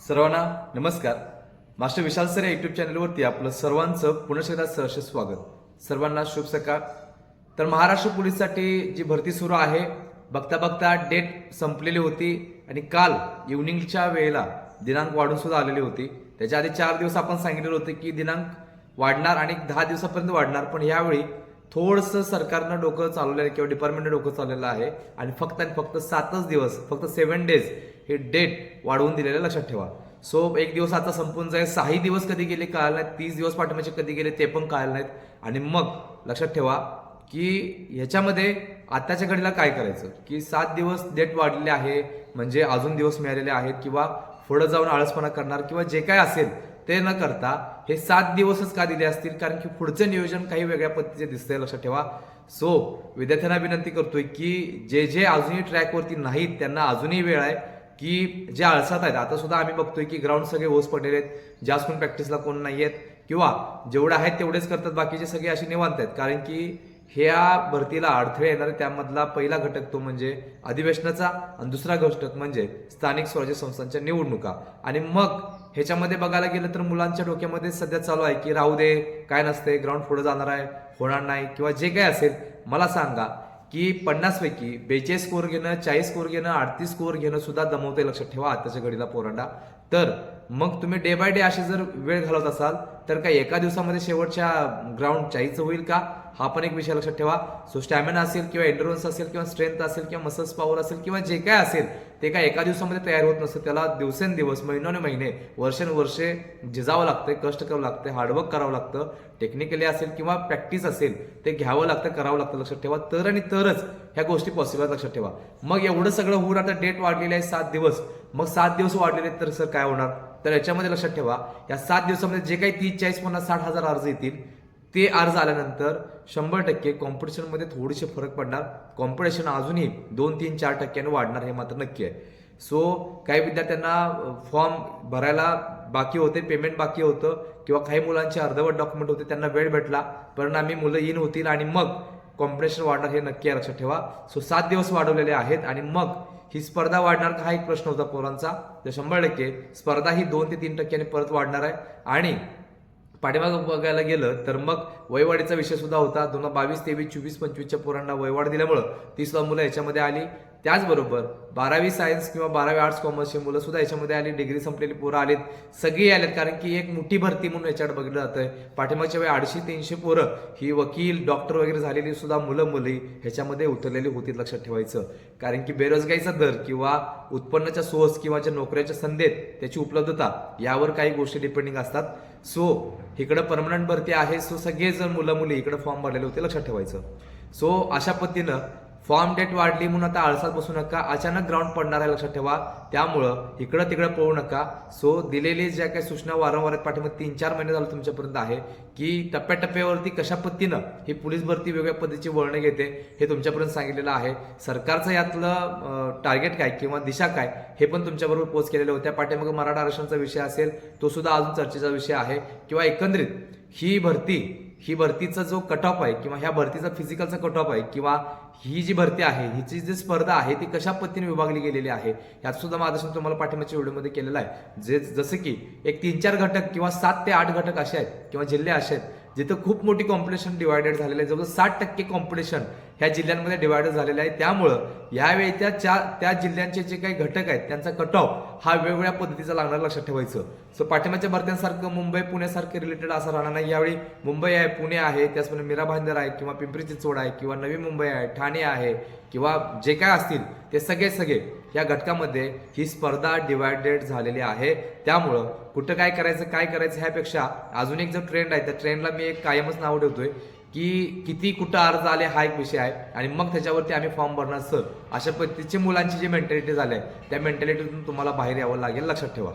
सर्वांना नमस्कार. Master Vishal sir या युट्यूब चॅनलवरती आपलं सर्वांचं पुनश्चदा सहर्ष स्वागत. सर्वांना शुभ सकाळ. तर महाराष्ट्र पोलीससाठी जी भरती सुरू आहे बघता बघता डेट संपलेली होती आणि काल इव्हनिंगच्या वेळेला दिनांक वाढून सुद्धा आलेली होती. त्याच्या आधी चार दिवस आपण सांगितलेलं होतं की दिनांक वाढणार आणि दहा दिवसापर्यंत वाढणार पण यावेळी थोडंसं सरकारनं डोकं चालवलेलं आहे किंवा डिपार्टमेंटनं डोकं चाललेलं आहे आणि फक्त आणि फक्त सातच दिवस फक्त सेव्हन डेज हे डेट वाढवून दिलेलं लक्षात ठेवा. सो एक दिवस आता संपून जाईल सहाही दिवस कधी गेले कळाले नाहीत तीस दिवस पाठवण्याचे कधी गेले ते पण कळाले नाहीत. आणि मग लक्षात ठेवा की ह्याच्यामध्ये आताच्या घडीला काय करायचं? की सात दिवस डेट वाढलेले आहे म्हणजे अजून दिवस मिळालेले आहेत किंवा पुढं जाऊन आळसपणा करणार किंवा जे काय असेल ते न करता हे सात दिवसच का दिले असतील? कारण की पुढचं नियोजन काही वेगळ्या पद्धतीचे दिसतंय लक्षात ठेवा. सो विद्यार्थ्यांना विनंती करतोय की जे जे अजूनही ट्रॅकवरती नाहीत त्यांना अजूनही वेळ आहे की जे आळसात आहेत. आता सुद्धा आम्ही बघतोय की ग्राउंड सगळे ओस पडलेले आहेत. जास्त कोण प्रॅक्टिसला कोण नाही आहेत किंवा जेवढे आहेत तेवढेच करतात बाकीचे सगळे असे निवांत आहेत. कारण की ह्या भरतीला अडथळे येणार त्यामधला पहिला घटक तो म्हणजे अधिवेशनाचा आणि दुसरा घटक म्हणजे स्थानिक स्वराज्य संस्थांच्या निवडणुका. आणि मग ह्याच्यामध्ये बघायला गेलं तर मुलांच्या डोक्यामध्ये सध्या चालू आहे की राहू दे काय नसते ग्राउंड पुढे जाणार आहे होणार नाही किंवा जे काय असेल मला सांगा की पन्नासपैकी बेचाळीस स्कोअर घेणं चाळीस स्कोर घेणं अडतीस स्कोअर घेणं सुद्धा दमवते लक्षात ठेवा आताच्या घडीला पोरांना. तर मग तुम्ही डे बाय डे असे जर वेळ घालवत असाल तर काय एका दिवसामध्ये शेवटच्या ग्राउंड चाळीचं होईल का? हा पण एक विषय लक्षात ठेवा. सो स्टॅमिना असेल किंवा एंडुरन्स असेल किंवा स्ट्रेंथ असेल किंवा मसल्स पॉवर असेल किंवा जे काय असेल ते काय एका दिवसामध्ये तयार होत नसतं. त्याला दिवसेंदिवस महिन्याने महिने वर्षानुवर्षे झिजावं लागतं कष्ट करावं लागतं हार्डवर्क करावं लागतं. टेक्निकली असेल किंवा प्रॅक्टिस असेल ते घ्यावं लागतं करावं लागतं. लक्षात ठेवा तर आणि तरच ह्या गोष्टी पॉसिबल लक्षात ठेवा. मग एवढं सगळं होऊन आता डेट वाढलेली आहे सात दिवस. मग सात दिवस वाढलेले आहेत तर सर काय होणार? तर याच्यामध्ये लक्षात ठेवा या सात दिवसामध्ये जे काही तीस चाळीस पन्नास साठ हजार अर्ज येतील. ते अर्ज आल्यानंतर शंभर टक्के कॉम्पिटिशनमध्ये थोडीशी फरक पडणार. कॉम्पिटिशन अजूनही दोन तीन चार टक्क्याने वाढणार हे मात्र नक्की आहे. सो काही विद्यार्थ्यांना फॉर्म भरायला बाकी होते पेमेंट बाकी होतं किंवा काही मुलांचे अर्धवट डॉक्युमेंट होते त्यांना वेळ भेटला परिणामी मुलं इन होतील आणि मग कॉम्पिटिशन वाढणार हे नक्की आहे लक्षात ठेवा. सो सात दिवस वाढवलेले आहेत आणि मग ही स्पर्धा वाढणार का हा एक प्रश्न होता पोरांचा. तर शंभर टक्के स्पर्धा ही दोन ते तीन टक्क्याने परत वाढणार आहे. आणि पाठीमागं बघायला गेलं तर मग वयवाढीचा विषय सुद्धा होता. दोन हजार बावीस तेवीस चोवीस पंचवीसच्या पोरांना वयवाढ दिल्यामुळं ती सुद्धा मुलं याच्यामध्ये आली. त्याचबरोबर बारावी सायन्स किंवा बारावी आर्ट्स कॉमर्सची मुलं सुद्धा याच्यामध्ये आली डिग्री संपलेली पोरं आलीत सगळी आलेत कारण की एक मोठी भरती म्हणून याच्याकडे बघितलं जातंय. पाठिंबाच्या वेळी अडीचशे तीनशे पोरं ही वकील डॉक्टर वगैरे झालेली सुद्धा मुलं मुली ह्याच्यामध्ये उतरलेली होती लक्षात ठेवायचं. कारण की बेरोजगारीचा दर किंवा उत्पन्नाच्या सोर्स किंवा ज्या नोकऱ्याच्या संधेत त्याची उपलब्धता यावर काही गोष्टी डिपेंडिंग असतात. सो इकडं परमनंट भरती आहे. सो सगळे जण मुलं मुली इकडे फॉर्म भरलेले होते लक्षात ठेवायचं. सो अशा पद्धतीनं फॉर्म डेट वाढली म्हणून आता आळसात बसू नका. अचानक ग्राउंड पडणार आहे लक्षात ठेवा. त्यामुळं इकडं तिकडं पळू नका. सो दिलेली ज्या काही सूचना वारंवार आहेत पाठीमध्ये तीन चार महिने झालं तुमच्यापर्यंत आहे की टप्प्याटप्प्यावरती कशा पद्धतीनं ही पोलीस भरती वेगळ्या पद्धतीची वळणं घेते हे तुमच्यापर्यंत सांगितलेलं आहे. सरकारचं यातलं टार्गेट काय किंवा दिशा काय हे पण तुमच्याबरोबर पोच केलेलं होत्या पाठीमागं मराठा आरक्षणाचा विषय असेल तो सुद्धा अजून चर्चेचा विषय आहे. किंवा एकंदरीत ही भरती ही भरतीचा जो कट ऑफ आहे किंवा ह्या भरतीचा फिजिकलचा कट ऑफ आहे किंवा ही जी भरती आहे हिची जी स्पर्धा आहे ती कशा पद्धतीने विभागली गेलेली आहे यात सुद्धा मार्गदर्शन तुम्हाला पाठिंबाच्या व्हिडिओमध्ये केलेलं आहे. जे जसं की एक तीन चार घटक किंवा सात ते आठ घटक असे आहेत किंवा जिल्हे असे आहेत जिथं खूप मोठी कॉम्पिटिशन डिवायडेड झालेलं आहे. जवळजवळ साठ टक्के कॉम्पिटिशन ह्या जिल्ह्यांमध्ये डिवायडर झालेलं आहे. त्यामुळं यावेळी त्या चार त्या जिल्ह्यांचे जे काही घटक आहेत त्यांचा कट ऑफ हा वेगवेगळ्या पद्धतीचा लागणार लक्षात ठेवायचं. सो पाठिंबाच्या भरत्यांसारखं मुंबई पुण्यासारखे रिलेटेड असं राहणार नाही. यावेळी मुंबई आहे पुणे आहे त्याचप्रमाणे मीरा भांदर आहे किंवा पिंपरी चिंचवड आहे किंवा नवी मुंबई आहे ठाणे आहे किंवा जे काय असतील ते सगळे सगळे या घटकामध्ये ही स्पर्धा डिवायडेड झालेली आहे. त्यामुळं कुठं काय करायचं काय करायचं ह्यापेक्षा अजून एक जो ट्रेंड आहे त्या ट्रेंडला मी एक कायमच नाव ठेवतोय. की किती कुठं अर्ज आले हा एक विषय आहे. आणि मग त्याच्यावरती आम्ही फॉर्म भरणार सर अशा पद्धतीची मुलांची जी मेंटॅलिटी झाली आहे त्या मेंटॅलिटीतून तुम्हाला बाहेर यावं लागेल लक्षात ठेवा.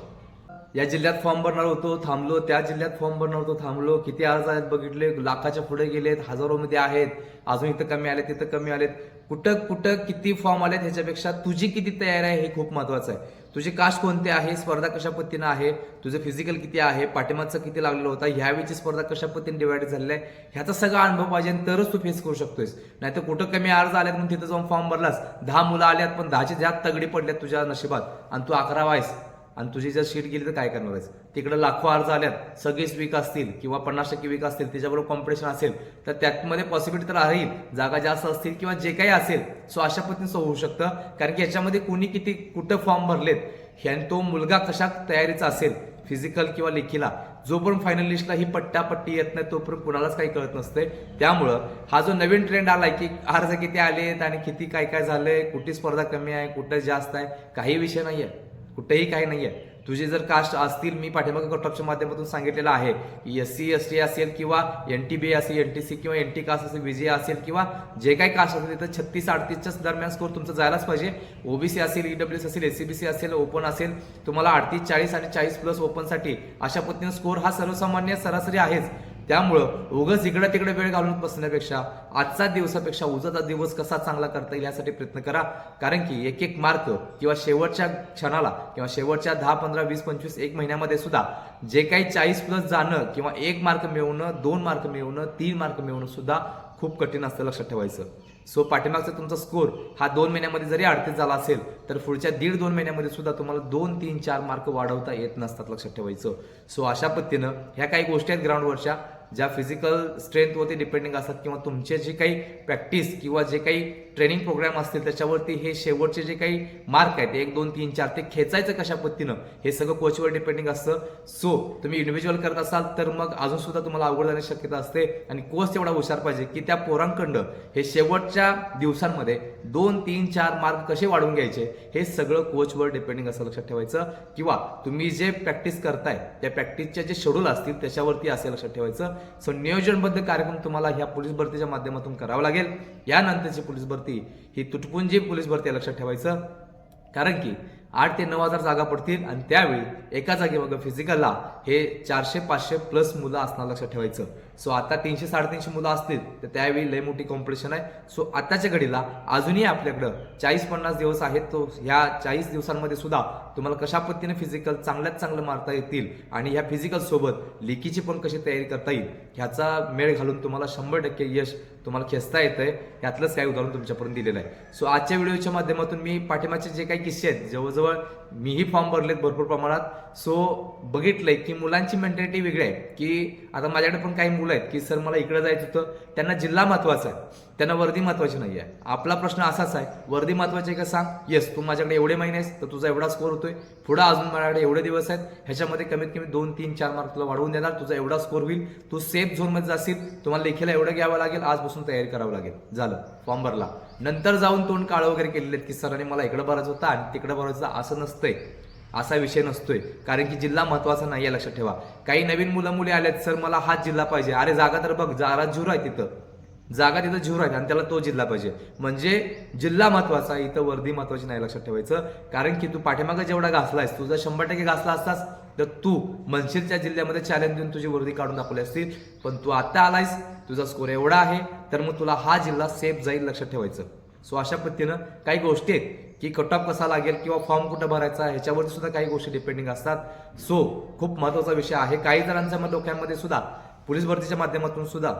या जिल्ह्यात फॉर्म भरणार होतो थांबलो. त्या जिल्ह्यात फॉर्म भरणार होतो थांबलो. किती अर्ज आहेत बघितले लाखाच्या पुढे गेलेत हजारोमध्ये आहेत. अजून इथं कमी आलेत तिथं कमी आलेत. कुठं कुठं किती फॉर्म आलेत ह्याच्यापेक्षा तुझी किती तयारी आहे हे खूप महत्वाचं आहे. तुझी कास्ट कोणती आहे स्पर्धा कशा पद्धतीनं आहे तुझं फिजिकल किती आहे पाठिंबाचं किती लागलेलं होता ह्यावेळीची स्पर्धा कशा पद्धतीने डिवाइड झालेला आहे ह्याचा सगळा अनुभव पाहिजे आणि तरच तू फेस करू शकतोयस. नाहीतर कुठं कमी अर्ज आल्यात म्हणून तिथं जाऊन फॉर्म भरलास. दहा मुलं आल्यात पण दहाची ज्यात तगडी पडल्यात तुझ्या नशिबात. आणि तू अकरा वायस आणि तुझी जर शीट गेली तर काय करणार आहेस? तिकडे लाखो अर्ज आल्यात सगळेच वीक असतील किंवा पन्नास टक्के वीक असतील त्याच्याबरोबर कॉम्पिटिशन असेल तर त्यामध्ये पॉसिबिलिटी तर राहील. जागा जास्त असतील किंवा जे काही असेल सो अशा पद्धतीनं होऊ शकतं. कारण की याच्यामध्ये कुणी किती कुठं फॉर्म भरलेत ह्या तो मुलगा कशा तयारीचा असेल फिजिकल किंवा लेखीला. जोपर्यंत फायनल लिस्टला ही पट्टापट्टी येत नाही तोपर्यंत कुणालाच काही कळत नसते. त्यामुळं हा जो नवीन ट्रेंड आलाय की अर्ज किती आलेत आणि किती काय काय झालंय कुठे स्पर्धा कमी आहे कुठे जास्त आहे काही विषय नाही आहे कुठेही काही नाही आहे तुझे जर कास्ट असतील मी पाठीमागे कटॉपच्या माध्यमातून सांगितलेलं आहे की एस सी एस टी असेल किंवा एन टी बी असेल एन टी सी किंवा एन टी कास्ट असेल विजय असेल किंवा जे काही कास्ट असेल तिथं छत्तीस अडतीसच्या दरम्यान स्कोर तुमचं जायलाच पाहिजे. ओबीसी असेल ईडब्ल्यू एस असेल सी असेल ओपन असेल तुम्हाला अडतीस चाळीस आणि चाळीस प्लस ओपनसाठी अशा पद्धतीने स्कोर हा सर्वसामान्य सरासरी आहेच. त्यामुळं उगच इकडे तिकडे वेळ घालून बसण्यापेक्षा आजचा दिवसापेक्षा उजाचा दिवस कसा चांगला करता येईल यासाठी प्रयत्न करा. कारण की एक एक मार्क किंवा शेवटच्या क्षणाला किंवा शेवटच्या दहा पंधरा वीस पंचवीस एक महिन्यामध्ये सुद्धा जे काही चाळीस प्लस जाणं किंवा एक मार्क मिळवणं दोन मार्क मिळवणं तीन मार्क मिळवणं सुद्धा खूप कठीण असतं लक्षात ठेवायचं. सो पाठीमागचा तुमचा स्कोर हा दोन महिन्यामध्ये जरी अडतीस झाला असेल तर पुढच्या दीड दोन महिन्यामध्ये सुद्धा तुम्हाला दोन तीन चार मार्क वाढवता येत नसतात लक्षात ठेवायचं. सो अशा पद्धतीनं ह्या काही गोष्टी आहेत ग्राउंडवरच्या ज्या फिजिकल स्ट्रेंथवरती डिपेंडिंग असतात किंवा तुमचे जे काही प्रॅक्टिस किंवा जे काही ट्रेनिंग प्रोग्राम असतील त्याच्यावरती हे शेवटचे जे काही मार्क आहेत एक दोन तीन चार ते खेचायचं कशा पद्धतीनं हे सगळं कोचवर डिपेंडिंग असतं. सो तुम्ही इंडिव्हिज्युअल करत असाल तर मग अजून सुद्धा तुम्हाला अवघड जाण्याची शक्यता असते आणि कोच तेवढा हुशार पाहिजे की त्या पोरांकडं हे शेवटच्या दिवसांमध्ये दोन तीन चार मार्क कसे वाढवून घ्यायचे हे सगळं कोचवर डिपेंडिंग असं लक्षात ठेवायचं. किंवा तुम्ही जे प्रॅक्टिस करताय त्या प्रॅक्टिसचे जे शेड्यूल असतील त्याच्यावरती असे लक्षात ठेवायचं. सो नियोजनबद्ध कार्यक्रम तुम्हाला ह्या पोलीस भरतीच्या माध्यमातून करावा लागेल. यानंतरची पोलीस भरती ही तुटपुंजी पोलीस भरती आहे लक्षात ठेवायचं. कारण की आठ ते नऊ हजार जागा पडतील आणि त्यावेळी एका जागी फिजिकलला हे चारशे पाचशे प्लस मुलं असणार लक्षात ठेवायचं. सो आता तीनशे साडेतीनशे मुलं असतील तर त्यावेळी लय मोठी कॉम्पिटिशन आहे. सो आताच्या घडीला अजूनही आपल्याकडं चाळीस पन्नास दिवस आहेत तो ह्या चाळीस दिवसांमध्ये सुद्धा तुम्हाला कशा पद्धतीने फिजिकल चांगल्यात चांगलं मारता येतील आणि ह्या फिजिकल सोबत लेखीची पण कशी तयारी करता येईल ह्याचा मेळ घालून तुम्हाला शंभर टक्के यश तुम्हाला खेचता येतंय यातलंच काही उदाहरण तुमच्यापर्यंत दिलेलं आहे. सो आजच्या व्हिडिओच्या माध्यमातून मी पाठिंबाचे जे काही किस्से आहेत जवळजवळ मीही फॉर्म भरलेत भरपूर प्रमाणात. सो बघितलंय की मुलांची मेंटॅलिटी वेगळी आहे. की आता माझ्याकडे पण काही मुलं आहेत की सर मला इकडे जायचं होतं त्यांना जिल्हा महत्त्वाचा आहे त्यांना वर्दी महत्वाची नाही आहे आपला प्रश्न असाच आहे वर्दी महत्वाची आहे का सांग? येस तू माझ्याकडे एवढे महिने आहेस तर तुझा एवढा स्कोर होतोय. पुढे अजून माझ्याकडे एवढे दिवस आहेत ह्याच्यामध्ये कमीत कमी दोन तीन चार मार्क तुला वाढवून देणार तुझा एवढा स्कोर होईल. तू सेफ झोनमध्ये जाशील तुम्हाला लेखीला एवढं घ्यावं लागेल आजपासून तयारी करावं लागेल. झालं. फॉर्म भरला. नंतर जाऊन तोंड काळं वगैरे केलेले आहेत की सरांनी मला इकडं भरायचं होतं आणि तिकडं भरायचं असं नसतंय. असा विषय नसतोय. कारण की जिल्हा महत्त्वाचा नाही आहे लक्षात ठेवा. काही नवीन मुलं मुली आल्यात सर मला हाच जिल्हा पाहिजे. अरे जागा तर बघ जागा झुर आहे तिथं. जागा तिथं झुर आहे आणि त्याला तो जिल्हा पाहिजे. म्हणजे जिल्हा महत्त्वाचा आहे, इथं वर्दी महत्वाची नाही लक्षात ठेवायचं. कारण की तू पाठीमागं जेवढा घासलायस तुझा शंभर टक्के घासला असतास तर तू मनशीरच्या जिल्ह्यामध्ये चॅलेंज देऊन तुझी वर्दी काढून दाखवली असतील. पण तू आता आलायस तुझा स्कोर एवढा आहे तर मग तुला हा जिल्हा सेफ जाईल लक्षात ठेवायचं. सो अशा पद्धतीनं काही गोष्टी आहेत की कट ऑफ कसा लागेल किंवा फॉर्म कुठं भरायचा ह्याच्यावरती सुद्धा काही गोष्टी डिपेंडिंग असतात. सो खूप महत्त्वाचा विषय आहे. काही जणांच्या मग डोक्यामध्ये सुद्धा पोलीस भरतीच्या माध्यमातून सुद्धा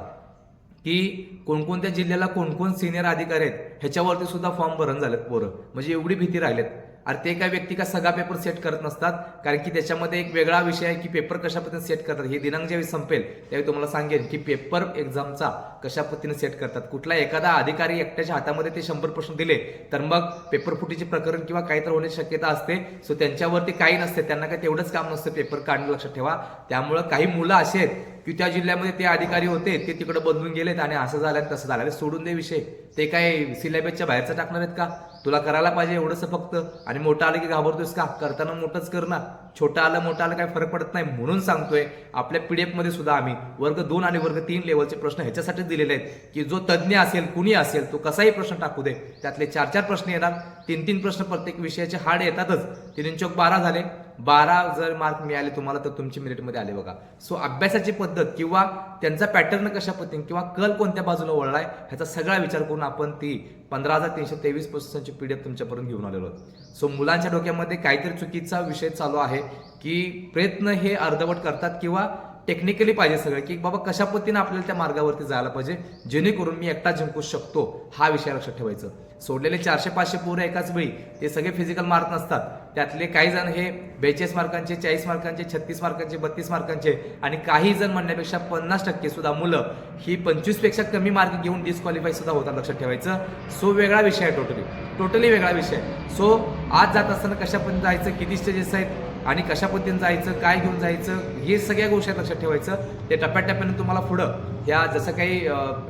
की कोणकोणत्या जिल्ह्याला कोणकोण सिनियर अधिकारी आहेत ह्याच्यावरती सुद्धा फॉर्म भरण झालेत पोरं. म्हणजे एवढी भीती राहिलेत. अरे ते काय व्यक्ती का सगळा पेपर सेट करत नसतात? कारण की त्याच्यामध्ये एक वेगळा विषय आहे की पेपर कशा पद्धतीने सेट करतात. हे दिनांक ज्यावेळी संपेल त्यावेळी तुम्हाला सांगेन की पेपर एक्झामचा कशा पद्धतीने सेट करतात. कुठला एखादा अधिकारी एकट्याच्या हातामध्ये ते शंभर प्रश्न दिले तर मग पेपर फुटीचे प्रकरण किंवा काही तर होण्याची शक्यता असते. सो त्यांच्यावरती काही नसते. त्यांना काही तेवढंच काम नसतं. पेपर काढणं लक्षात ठेवा. त्यामुळं काही मुलं असे आहेत की त्या जिल्ह्यामध्ये ते अधिकारी होते ते तिकडे बदलून गेलेत आणि असं झालं तसं झालं. सोडून दे विषय. ते काय सिलेबसच्या बाहेरचं टाकणार आहेत का? तुला करायला पाहिजे एवढंच फक्त. आणि मोठं आलं की घाबरतोयस का? करताना मोठंच कर ना छोटं आलं मोठं आलं काय फरक पडत नाही म्हणून सांगतोय. आपल्या पी डी एफमध्ये सुद्धा आम्ही वर्ग दोन आणि वर्ग तीन लेवलचे प्रश्न ह्याच्यासाठीच दिलेले आहेत की जो तज्ज्ञ असेल कुणी असेल तो कसाही प्रश्न टाकू दे. त्यातले चार चार प्रश्न येणार. तीन तीन प्रश्न प्रत्येक विषयाचे हार्ड येतातच. तीन चौक बारा झाले. बारा जर मार्क मिळाले तुम्हाला तर तुमची मेरिटमध्ये आले बघा. सो अभ्यासाची पद्धत किंवा त्यांचा पॅटर्न कशा पद्धतीने किंवा कल कोणत्या बाजूला वळलाय ह्याचा सगळा विचार करून आपण ती पंधरा हजार तीनशे तेवीस पुस्तकांची पीडीएफ तुमच्यापर्यंत घेऊन आलेलो आहोत. सो मुलांच्या डोक्यामध्ये काहीतरी चुकीचा विषय चालू आहे की प्रयत्न हे अर्धवट करतात किंवा टेक्निकली पाहिजे सगळं की बाबा कशा पद्धतीने आपल्याला त्या मार्गावरती जायला पाहिजे जेणेकरून मी एकटा जिंकू शकतो हा विषय लक्षात ठेवायचं. सोडलेले चारशे पाचशे पोरं एकाच वेळी ते सगळे फिजिकल मार्क नसतात. त्यातले काही जण हे बेचाळीस मार्कांचे चाळीस मार्कांचे छत्तीस मार्कांचे बत्तीस मार्कांचे आणि काही जण म्हणण्यापेक्षा पन्नास टक्के सुद्धा मुलं ही पंचवीसपेक्षा कमी मार्क घेऊन डिस्क्वालिफाय सुद्धा होतात लक्षात ठेवायचं. सो वेगळा विषय आहे टोटली टोटली वेगळा विषय सो आज जात असताना कशा पण जायचं? किती स्टेजेस आहेत? आणि कशा पद्धतीने जायचं काय घेऊन जायचं हे सगळ्या गोष्टी लक्षात ठेवायचं. ते टप्प्याटप्प्याने तुम्हाला पुढं ह्या जसं काही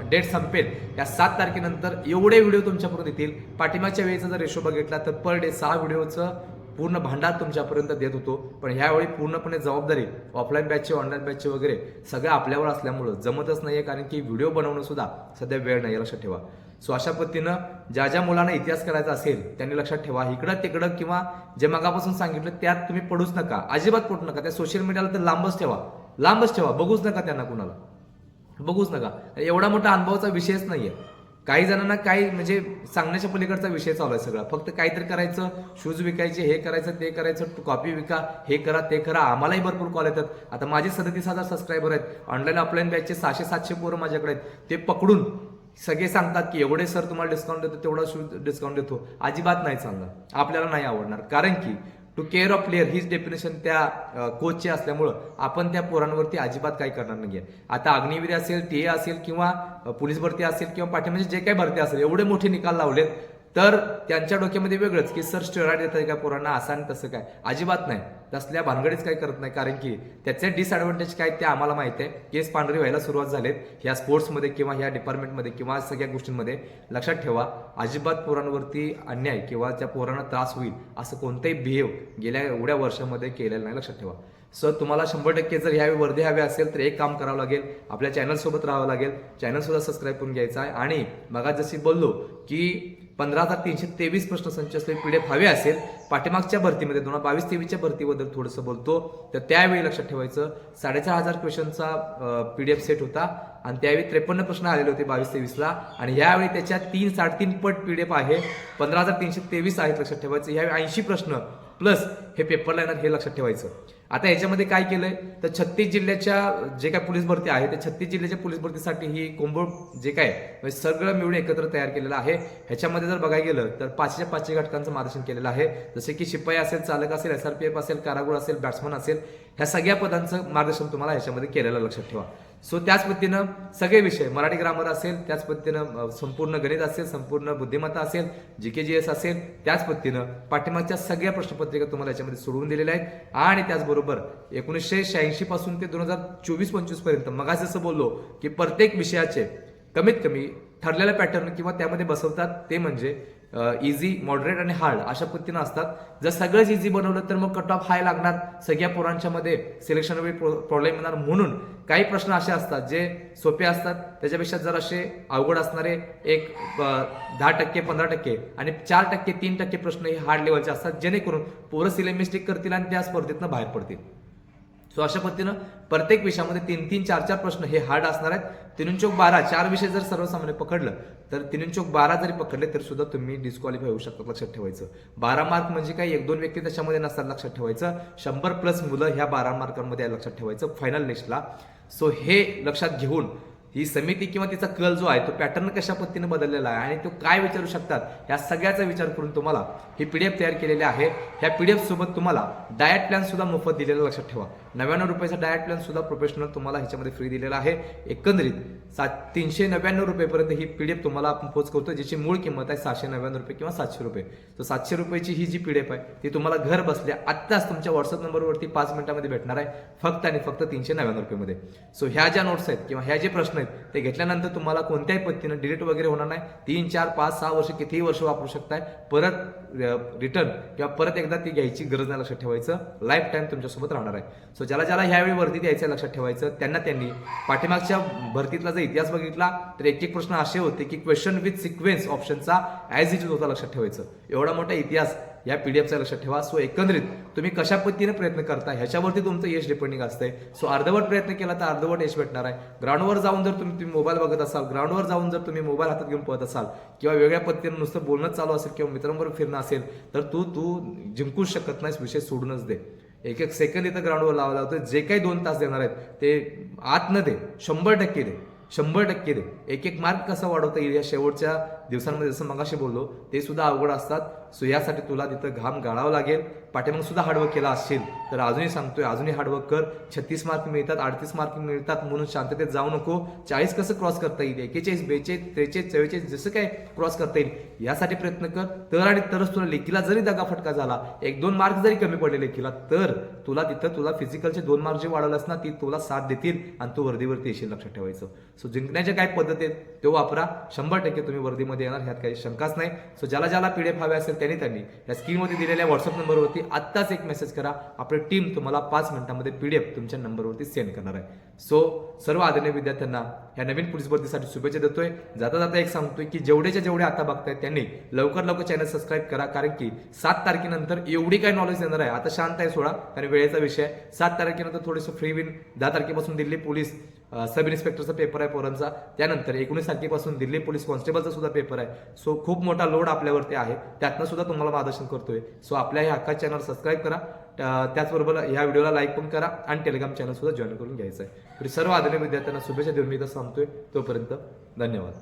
डेट संपेल या सात तारखेनंतर एवढे व्हिडिओ तुमच्यापर्यंत येतील पाठिंबाच्या वेळेचा जर रेशो बघितला तर पर डे सहा व्हिडिओचं पूर्ण भांडार तुमच्यापर्यंत देत होतो. पण ह्यावेळी पूर्णपणे जबाबदारी ऑफलाईन बॅचची ऑनलाईन बॅचची वगैरे सगळं आपल्यावर असल्यामुळं जमतच नाही आहे कारण की व्हिडिओ बनवणं सुद्धा सध्या वेळ नाही लक्षात ठेवा. सो अशा पद्धतीनं ज्या ज्या मुलांना इतिहास करायचा असेल त्यांनी लक्षात ठेवा. इकडं तिकडं किंवा जे मगापासून सांगितलं त्यात तुम्ही पडूच नका. अजिबात पडू नका. त्या सोशल मीडियाला तर लांबच ठेवा. लांबच ठेवा. बघूच नका त्यांना कुणाला. बघूच नका. एवढा मोठा अनुभवाचा विषयच नाहीये. काही जणांना काही म्हणजे सांगण्याच्या पलीकडचा विषय चालू आहे सगळा. फक्त काहीतरी करायचं शूज विकायचे हे करायचं ते करायचं कॉपी विका हे करा ते करा. आम्हालाही भरपूर कॉल येतात. आता माझे सदतीस हजार सबस्क्रायबर आहेत. ऑनलाईन ऑफलाईन बॅचचे सहाशे सातशे पोरं माझ्याकडे आहेत. ते पकडून सगळे सांगतात की एवढे सर तुम्हाला डिस्काउंट देतो तेवढा शूज डिस्काउंट देतो. अजिबात नाही चालणार. आपल्याला नाही आवडणार. कारण की टू केअर ऑफ प्लेअर हीच डेफिनेशन त्या कोचची असल्यामुळं आपण त्या पोरांवरती अजिबात काही करणार नाहीये. आता अग्निवीर असेल टी असेल किंवा पोलीस भरती असेल किंवा पाठीमागे म्हणजे जे काही भरती असेल एवढे मोठे निकाल लावलेत तर त्यांच्या डोक्यामध्ये वेगळंच की सर स्टेरॉइड देत आहे का पोरांना? असं आणि तसं काय? अजिबात नाही. तसल्या भानगडीच काही करत नाही. कारण की त्याचे डिसएडव्हान्टेज काय ते आम्हाला माहिती आहे. केस पांढरी व्हायला सुरुवात झालेत. ह्या स्पोर्ट्समध्ये किंवा ह्या डिपार्टमेंटमध्ये किंवा सगळ्या गोष्टींमध्ये लक्षात ठेवा. अजिबात पोरांवरती अन्याय किंवा त्या पोरांना त्रास होईल असं कोणतंही बिहेव गेल्या एवढ्या वर्षामध्ये केलेलं नाही. लक्षात ठेवा. सर तुम्हाला शंभर टक्के जर ह्यावेळी वर्धे हवे असेल तर एक काम करावं लागेल. आपल्या चॅनलसोबत राहावं लागेल. चॅनलसुद्धा सबस्क्राईब करून घ्यायचा आहे. आणि मगा जशी बोललो की पंधरा हजार तीनशे तेवीस प्रश्नसंच असलेले पी डी एफ हवे असेल पाठीमागच्या भरतीमध्ये दोन हजार बावीस तेवीसच्या भरतीबद्दल थोडंसं बोलतो. तर त्यावेळी लक्षात ठेवायचं साडेचार हजार क्वेश्चनचा पी डी एफ सेट होता आणि त्यावेळी त्रेपन्न प्रश्न आलेले होते बावीस तेवीसला. आणि यावेळी त्याच्या तीन साडेतीन पट पी डी एफ आहे. पंधरा हजार तीनशे तेवीस आहेत लक्षात ठेवायचं. यावेळी ऐंशी प्रश्न प्लस हे पेपरला येणार हे लक्षात ठेवायचं. आता याच्यामध्ये काय केलंय? तर छत्तीस जिल्ह्याच्या जे काय पोलीस भरती आहे त्या छत्तीस जिल्ह्याच्या पोलीस भरतीसाठी ही कोंबड जे काय म्हणजे सगळं मिळून एकत्र तयार केलेलं आहे. ह्याच्यामध्ये जर बघायला गेलं तर पाचशे पाचशे घटकांचं मार्गदर्शन केलेलं आहे. जसे की शिपाई असेल चालक असेल एसआरपीएफ असेल कारागृह असेल बॅट्समन असेल ह्या सगळ्या पदांचं मार्गदर्शन तुम्हाला ह्याच्यामध्ये केलेलं लक्षात ठेवा. सो त्याच पद्धतीनं सगळे विषय मराठी ग्रामर असेल त्याच पद्धतीनं संपूर्ण गणित असेल संपूर्ण बुद्धिमत्ता असेल जी के जी एस असेल त्याच पद्धतीनं पाठिंबाच्या सगळ्या प्रश्नपत्रिका तुम्हाला याच्यामध्ये सोडवून दिलेल्या आहेत. आणि त्याचबरोबर एकोणीसशे शहाऐंशी पासून ते दोन हजार चोवीस पंचवीसपर्यंत मग जसं बोललो की प्रत्येक विषयाचे कमीत कमी ठरलेल्या पॅटर्न किंवा त्यामध्ये बसवतात ते म्हणजे इझी मॉडरेट आणि हार्ड अशा पद्धतीनं असतात. जर सगळंच इझी बनवलं तर मग कट ऑफ हाय लागणार. सगळ्या पोरांच्या मध्ये सिलेक्शन प्रॉब्लेम येणार. म्हणून काही प्रश्न असे असतात जे सोपे असतात. त्याच्यापेक्षा जर असे अवघड असणारे एक दहा टक्के पंधरा टक्के आणि चार टक्के तीन टक्के प्रश्न हे हार्ड लेवलचे असतात. जेणेकरून पोरं सिलेमिस्टिक करतील आणि त्या स्पर्धेतनं बाहेर पडतील. सो अशा पद्धतीनं प्रत्येक विषयामध्ये तीन तीन चार चार प्रश्न हे हार्ड असणार आहेत. तीन चौक बारा चार विषय जर सर्वसामान्य पकडलं तर तीन चौक बारा जरी पकडले तर सुद्धा तुम्ही डिस्क्वालिफाय होऊ शकता लक्षात ठेवायचं. बारा मार्क म्हणजे काय? एक दोन व्यक्ती त्याच्यामध्ये नसतात लक्षात ठेवायचं. शंभर प्लस मुलं ह्या बारा मार्कांमध्ये लक्षात ठेवायचं. फायनल लिस्टला सो हे लक्षात घेऊन ही समिती किंवा तिचा कल जो आहे तो पॅटर्न कशा पद्धतीने बदललेला आहे आणि तो काय विचारू शकतात या सगळ्याचा विचार करून तुम्हाला ही एफ तयार केलेली आहे. ह्या पी डी सोबत तुम्हाला डायट प्लॅन सुद्धा मोफत दिलेला लक्षात ठेवा. नव्याण्णव रुपयाचा डायट प्लॅन सुद्धा प्रोफेशनल तुम्हाला ह्याच्यामध्ये फ्री दिलेला आहे. एकंदरीत सात तीनशे नव्याण्णव रुपयेपर्यंत ही पी डी एफ तुम्हाला आपण पोच करतो ज्याची मूळ किंमत आहे सहाशे नव्याण्णव रुपये किंवा सातशे रुपये. तर सातशे रुपयाची ही जी पी डी एफ आहे ती तुम्हाला घर बसल्या आत्ताच तुमच्या व्हॉट्सअप नंबरवरती पाच मिनिटांमध्ये भेटणार आहे फक्त आणि फक्त तीनशे नव्याण्णव रुपयेमध्ये. सो ह्या ज्या नोट्स आहेत किंवा ह्या जे प्रश्न आहेत. ते घेतल्यानंतर तुम्हाला कोणत्याही पद्धतीनं डिलीट वगैरे होणार नाही. तीन चार पाच सहा वर्ष कितीही वर्ष वापरू शकताय. परत रिटर्न किंवा परत एकदा ती घ्यायची गरज नाही लक्षात ठेवायचं. लाईफ टाईम तुमच्यासोबत राहणार आहे. सो ज्याला ज्याला ह्यावेळी वरती द्यायचं आहे लक्षात ठेवायचं त्यांना त्यांनी पाठीमागच्या भरतीतला जर इतिहास बघितला तर एक एक प्रश्न असे होते की क्वेश्चन विथ सिक्वेन्स ऑप्शनचा ॲज इज होता लक्षात ठेवायचं. एवढा मोठा इतिहास या पी डी एफचा लक्षात ठेवा. सो एकंदरीत तुम्ही कशा पद्धतीने प्रयत्न करता ह्याच्यावरती तुमचं यश डिपेंडिंग असतंय सो अर्धवट प्रयत्न केला तर अर्धवट यश भेटणार आहे. ग्राउंडवर जाऊन जर तुम्ही तुम्ही मोबाईल बघत असाल ग्राउंडवर जाऊन जर तुम्ही मोबाईल हातात घेऊन पळत असाल किंवा वेगळ्या पद्धतीने नुसतं बोलणं चालू असेल किंवा मित्रांबरोबर फिरणं असेल तर तू तू जिंकूच शकत नाहीस विषय सोडूनच दे. एक एक सेकंद इथं ग्राउंडवर लावायला होतं जे काही दोन तास देणार आहेत ते आत न दे. शंभर टक्के दे. शंभर टक्के दे. एक एक मार्क कसा वाढवता येईल या शेवटच्या दिवसांमध्ये जसं मगाशी बोललो ते सुद्धा अवघड असतात. सो यासाठी तुला तिथं घाम गाळावं लागेल. पाठीमाग सुद्धा हार्डवर्क केला असेल तर अजूनही सांगतोय अजूनही हार्डवर्क कर. छत्तीस मार्क मिळतात अडतीस मार्क मिळतात म्हणून शांततेत जाऊ नको. चाळीस कसं क्रॉस करता येईल? एकेचाळीस बेचाळीस त्रेचाळीस चव्वेचाळीस जसं काय क्रॉस करता येईल. यासाठी प्रयत्न कर. तर आणि तरच तुला लेखीला जरी दगाफटका झाला एक दोन मार्क जरी कमी पडले लेखीला तर तुला तिथं तुला फिजिकलचे दोन मार्क जे वाढवलास ना ती तुला साथ देतील आणि तू वर्दीवरती येशील लक्षात ठेवायचं. सो जिंकण्याच्या काय पद्धती आहेत तो वापरा. शंभर टक्के तुम्ही वर्दीमध्ये येणार ह्यात काही शंकाच नाही. सो ज्याला ज्याला पीडीएफ हवे असेल त्यांनी त्यांनी या स्क्रीनमध्ये दिलेल्या व्हॉट्सअप नंबरवरती आत्ताच एक मेसेज करा. आपली टीम तुम्हाला पाच मिनिटांमध्ये पीडीएफ तुमच्या नंबरवरती सेंड करणार आहे. सो सर्व आदरणीय विद्यार्थ्यांना या नवीन पोलीस भरतीसाठी शुभेच्छा देतोय. जाता जाता एक सांगतोय की जेवढेच्या जेवढे आता बघतायत त्यांनी लवकर लवकर चॅनल सबस्क्राईब करा. कारण की सात तारखेनंतर एवढी काय नॉलेज देणार आहे. आता शांत आहे सोडा. कारण वेळेचा विषय सात तारखेनंतर थोडंसं फ्री विन दहा तारखेपासून दिल्ली पोलीस सब इन्स्पेक्टरचा पेपर आहे पोरांचा. त्यानंतर एकोणीस तारखेपासून दिल्ली पोलीस कॉन्स्टेबलचा सुद्धा पेपर आहे. सो खूप मोठा लोड आपल्यावरती आहे. त्यातनं सुद्धा तुम्हाला मार्गदर्शन करतोय. सो आपल्या ह्या हक्का चॅनल सबस्क्राईब करा. त्याचबरोबर ह्या व्हिडिओला लाईक पण करा आणि टेलिग्राम चॅनल सुद्धा जॉईन करून घ्यायचं आहे. सर्व आदरणीय विद्यार्थ्यांना शुभेच्छा देऊन मी इथं सांगतोय तोपर्यंत धन्यवाद.